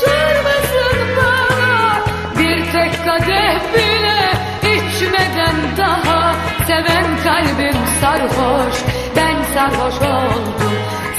sormasın bana Bir tek kadeh bile içmeden daha Seven kalbim sarhoş. Ben sarhoş oldum